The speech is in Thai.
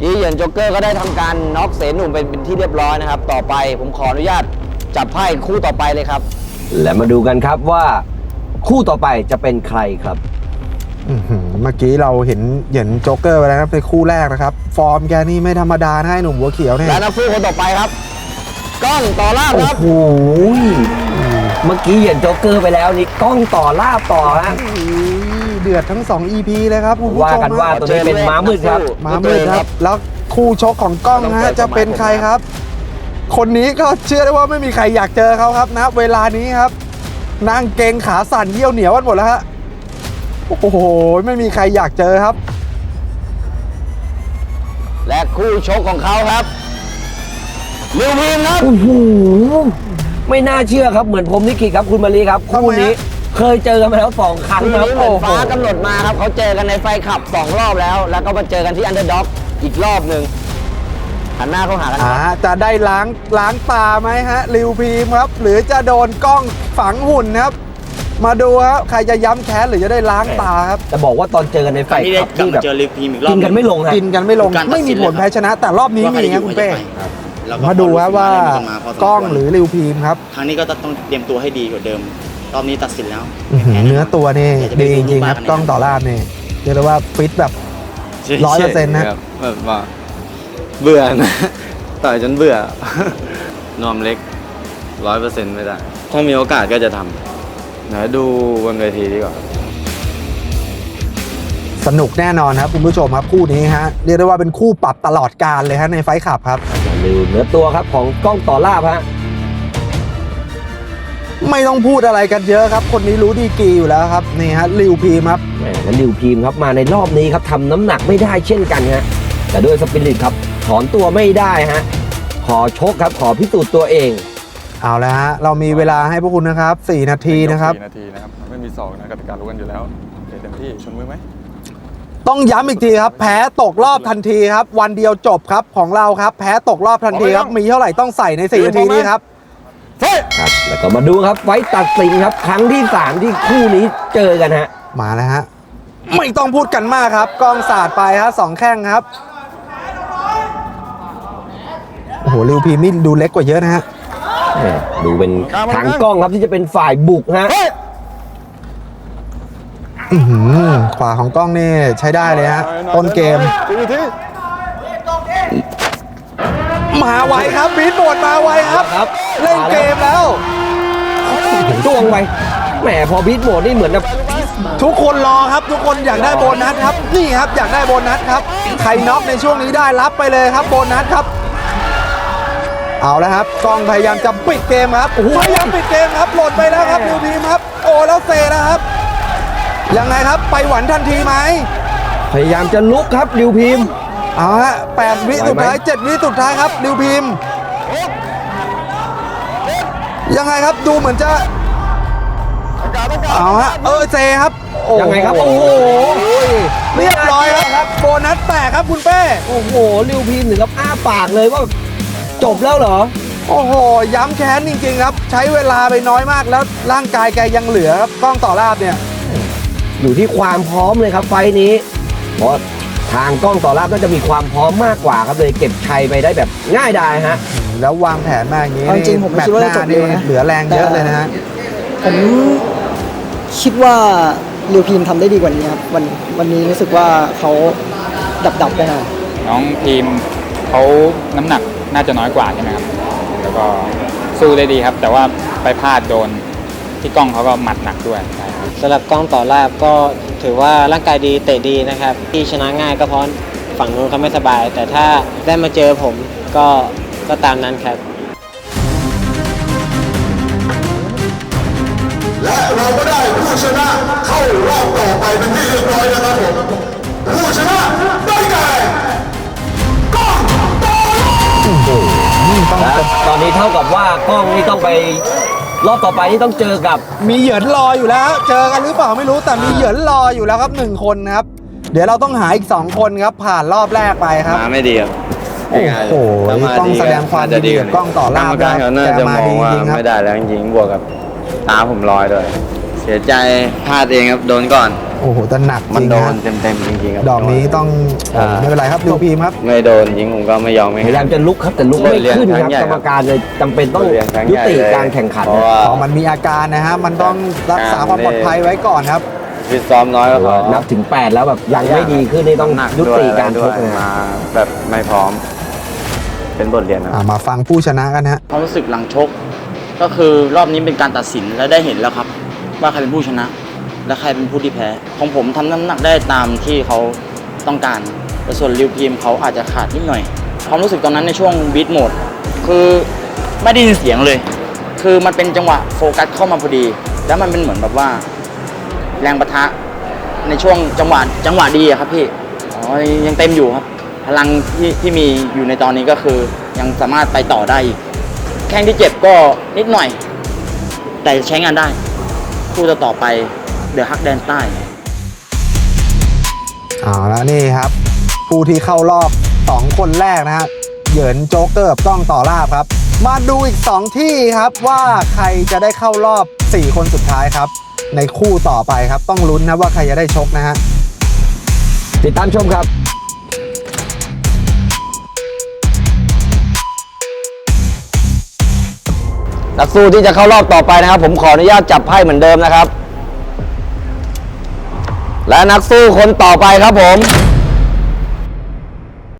กี้เหยินโจ๊กเกอร์ก็ได้ทำการน็อกเสนหนุ่มเป็นเป็นที่เรียบร้อยนะครับ ต่อไปผมขออนุญาตจับไพ่คู่ต่อไปเลยครับ และมาดูกันครับว่าคู่ต่อไปจะเป็นใครครับอื้อหือเมื่อกี้เราเห็นเหยินโจ๊กเกอร์ไปแล้วนะครับในคู่แรกนะครับ ฟอร์มแกนี่ไม่ธรรมดานะให้หนุ่มหัวเขียวเนี่ยและนักสู้คนต่อไปครับกล้องต่อล่าบโอ้ครับโหเมื่อกี้เห็นโจ๊กเกอร์ไปแล้วนี่กล้องต่อลาบต่อฮะอุ้ย เดือดทั้ง 2 EP เลยครับคุณผู้ว่าชมกันว่าฮะตัวนี้เป็นม้ามืดครับ มามืดครับ แล้วคู่ชกของกล้องนะฮะจะเป็นใครครับ คนนี้ก็เชื่อได้ว่าไม่มีใครอยากเจอเขาครับนะ เวลานี้ครับนั่งเกรงขาสั่นเยี่ยวเหนียวกันหมดแล้วฮะโอ้โหไม่มีใครอยากเจอครับ และคู่ชกของเขาครับลิวพีมครับโอ้โหไม่น่าเชื่อครับเหมือนผมนิกิครับคุณมารีครับ ทำไมคู่นี้ฮะ เคยเจอกันมาแล้วสองครั้งคู่นะครันี้บเหมือนโอ้โหฟ้ากำหนดมาครับเขาเจอกันในไฟขับสองรอบแล้ว แล้วก็มาเจอกันที่อันเดอร์ด็อกอีกรอบหนึ่งหันหน้าเข้าหากันคอ่ารับจะได้ล้างล้างตาไหมฮะริวพีมครับ หรือจะโดนกล้องฝังหุ่นครับ มาดูครับใครจะย้ำแค้นหรือจะได้ล้างตาครับจะบอกว่าตอนเจอกันในไฟการที่ได้ขับกลับนี่แบมาบเจอลิฟพีมอีกรอบกินกันไม่ลงฮะกินกันไม่ลงการตัดสินไม่มีผลแพ้ชนะ แต่รอบนี้มีครับคุณเป้แล้วมาดูครับว่าพอสมควรกล้องหรือริวพีมครับ ครั้งนี้ก็ต้องเตรียมตัวให้ดีกว่าเดิม รอบนี้ตัดสินแล้วอื้อหือเนื้อตัวนี่ดี๋ยจะไปดีจริงๆครับรูปกล้องต่อลาดนี่เรียกได้ว่าฟิตแบบร้อยเปอร์เซ็นต์นะแบบว่าเบื่อนะ ต่อยจนเบื่อ นอมเล็กร้อยเปอร์เซ็นต์ไม่ได้ ถ้ามีโอกาสก็จะทำเดี๋ยวดูบนเวทีดีกว่า สนุกแน่นอนครับคุณผู้ชมครับคู่นี้ฮะเรียกได้ว่าเป็นคู่ปรับตลอดการเลยฮะในไฟท์ขับครับ อย่าลืมเนื้อตัวครับของกล้องต่อลาบฮะ ไม่ต้องพูดอะไรกันเยอะครับ คนนี้รู้ดีกรีอยู่แล้วครับนี่ฮะริวพีมครับแหมและลิวพีมครับมาในรอบนี้ครับทำน้ำหนักไม่ได้เช่นกันฮะแต่ด้วยสปิริตครับถอนตัวไม่ได้ฮะขอชกครับขอพิสูจน์ตัวเอง เอาแล้วฮะเรามีเวลาให้พวกคุณนะครับ 4 นาทีนะครับ สี่นาทีนะครับ ไม่มีสองนะกติการู้กันอยู่แล้วโอเคเต็มที่ชนมือไหมต้องย้ำอีกทีครับ แพ้ตกรอบทันทีครับ วันเดียวจบครับของเราครับ แพ้ตกรอบทันทีครับ มีเท่าไหร่ต้องใส่ใน 4 นาทีนี้ครับ ครับแล้วก็มาดูครับไฟต์ตัดสินครับครั้งที่ 3 ที่คู่นี้เจอกันฮะ มาแล้วฮะ ไม่ต้องพูดกันมากครับ กองสาดไปฮะสองแข้งครับ โอ้โหริวพีมนี่ดูเล็กกว่าเยอะนะฮะแหม่ดูเป็นทางกล้องครับที่จะเป็นฝ่ายบุกฮะอื้อหือขวาของกล้องนี่ใช้ได้เลยฮะต้นเกมสี่นาที มาไวครับบีทโบดมาไวครับ ครับเล่นเกมแล้วจ้วงไปแหมพอบีทโหมดนี่เหมือนกับทุกคนรอครับ ทุกคนอยากได้โบนัสครับ นี่ครับอยากได้โบนัสครับใครน็อกในช่วงนี้ได้รับไปเลยครับโบนัสครับ เอาแล้วครับกล้องพยายามจะปิดเกมครับพยายามปิดเกมครับหล่นไปแล้วครับดูทีมครับ โอ้แล้วเซแล้วครับยังไงครับไปหวันทันทีไหมพยายามจะลุกครับลิวพิมพ์ เอาฮะแปดวิสุดท้ายเจ็ดวิสุดท้ายครับดิวพิมพ์ยังไงครับดูเหมือนจะเอาฮะเออเซครับโอ้ยังไงครับโอ้โอ้โหโหเรียบร้อยครับโบนัสแตกครับคุณเป้โอ้โหลิวพิมพ์ถึงกับอ้าปากเลยว่าจบแล้วเหรอ โอ้โห ย้ำแค้นจริง ๆ ครับ ใช้เวลาไปน้อยมากแล้วร่างกายแกยังเหลือครับกล้องต่อราบเนี่ย อยู่ที่ความพร้อมเลยครับไฟล์นี้เพราะ ทางกล้องต่อรับน่าจะมีความพร้อมมากกว่าครับเลยเก็บชัยไปได้แบบง่ายดายฮะ แล้ววางแผนมาอย่างนี้เอาจริงๆผมไม่คิดว่าจะจบเร็วนะเหลือแรงเยอะเลยนะฮะ ผมคิดว่าลิวพีมทำได้ดีกว่านี้ครับวันวันนี้รู้สึกว่าเขาดับดับๆไปหน่อยน้องพีมเขาน้ำหนักน่าจะน้อยกว่าใช่ไหมครับ แล้วก็สู้ได้ดีครับ แต่ว่าไปพลาดโดน ที่กล้องเขาก็หมัดหนักด้วยใช่ครับสำหรับกล้องต่อลาบก็ถือว่าร่างกายดีเตะดีนะครับ ที่ชนะง่ายก็เพราะฝั่งนู้นเขาไม่สบาย แต่ถ้าได้มาเจอผมก็ก็ตามนั้นครับ และเราก็ได้ผู้ชนะเข้ารอบต่อไปเป็นที่เรียบร้อยนะครับผมผู้ชนะได้แก่กล้องต่อรอบและตอนนี้เท่ากับว่ากล้องนี่ต้องไป รอบต่อไปนี่ต้องเจอกับมีเหยินรออยู่แล้ว เจอกันหรือเปล่าไม่รู้แต่มีเหยินรออยู่แล้วครับหนึ่งคนครับ เดี๋ยวเราต้องหาอีกสองคนครับ ผ่านรอบแรกไปครับ มาไม่ดีครับโอ้โหถ้ามาต้องแสดงความยินดีกับกล้องต่อลาบกรรมการเขาน่าแกจะมามองดีว่าจริงๆครับไม่ได้แล้วจริงๆบวกกับตาผมลอยด้วย เสียใจพลาดเองครับโดนก่อน โอ้โหแต่หนักจมันริงโดนะนเต็มๆจริงๆครับดอกนี้ต้องโอ้โหไม่เป็นไรครับริวพีมครับ ไม่โดนยิงผมก็ไม่ยอมไม่พยายามจะลุกครับแต่ลุกไม่ขึ้นครับกรรมการเลยจำเป็นต้องยุติการแข่งขัน เพราะนะว่าพอมันมีอาการนะฮะ มันต้องรักษาความปลอดภัยไว้ก่อนครับ ฟิตซ้อมน้อยก็เขานับถึง 8 แล้วแบบยังไม่ดีขึ้นนี่ต้องหนักยุด้วยติอะไรการชด้วยกนะมาฮะแบบไม่พร้อม เป็นบทเรียนนะ อ่ามาฟังผู้ชนะกันฮะ ความรู้สึกหลังชก ก็คือรอบนี้เป็นการตัดสินและได้เห็นแล้วครับ ว่าใครเป็นผู้ชนะ และใครเป็นผู้ที่แพ้ ของผมทำน้ำหนักได้ตามที่เขาต้องการ แต่ส่วนริวพีมเขาอาจจะขาดนิดหน่อย ความรู้สึกตอนนั้นในช่วงบีทโหมดคือไม่ได้ยินเสียงเลย คือมันเป็นจังหวะโฟกัสเข้ามาพอดี แล้วมันเป็นเหมือนแบบว่า แรงประทะในช่วงจังหวะจังหวะดีอะครับพี่อ๋อยังเต็มอยู่ครับ พลังที่ที่มีอยู่ในตอนนี้ก็คือยังสามารถไปต่อได้อีกแข้งที่เจ็บก็นิดหน่อย แต่ใช้งานได้คู่ต่อไป เดือฮักแดนใต้ เอาแล้วนี่ครับ ผู้ที่เข้ารอบ 2 คนแรกนะฮะเหยินโจ๊กเกอร์กับกล้องต่อลาบครับ มาดูอีก 2 ที่ครับว่าใครจะได้เข้ารอบ 4 คนสุดท้ายครับ ในคู่ต่อไปครับต้องลุ้นนะว่าใครจะได้ชกนะฮะติดตามชมครับ นักสู้ที่จะเข้ารอบต่อไปนะครับ ผมขออนุญาตจับไพ่เหมือนเดิมนะครับ และนักสู้คนต่อไปครับผม